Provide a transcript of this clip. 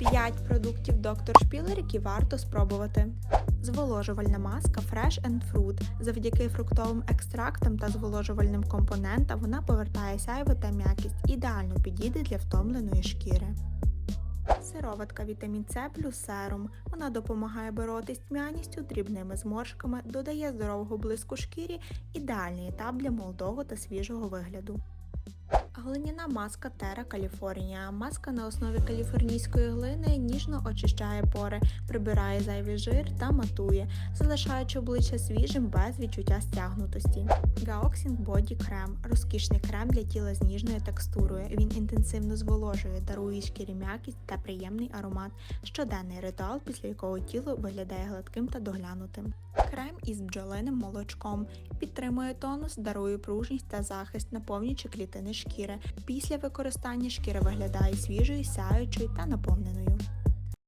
5 продуктів Dr. Шпілер, які варто спробувати. Зволожувальна маска Fresh and Fruit. Завдяки фруктовим екстрактам та зволожувальним компонентам вона повертає сяйво та м'якість, ідеально підійде для втомленої шкіри. Сироватка вітамін С плюс серум. Вона допомагає боротись з тьмяністю, дрібними зморшками, додає здорового блиску шкірі, ідеальний етап для молодого та свіжого вигляду. Глиняна маска Terra California. Маска на основі каліфорнійської глини ніжно очищає пори, прибирає зайвий жир та матує, залишаючи обличчя свіжим без відчуття стягнутості. Gaoxing Body Cream – розкішний крем для тіла з ніжною текстурою. Він інтенсивно зволожує, дарує шкірі м'якість та приємний аромат. Щоденний ритуал, після якого тіло виглядає гладким та доглянутим. Крем із бджолиним молочком підтримує тонус, дарує пружність та захист, наповнюючи клітини шкіри. Після використання шкіра виглядає свіжою, сяючою та наповненою.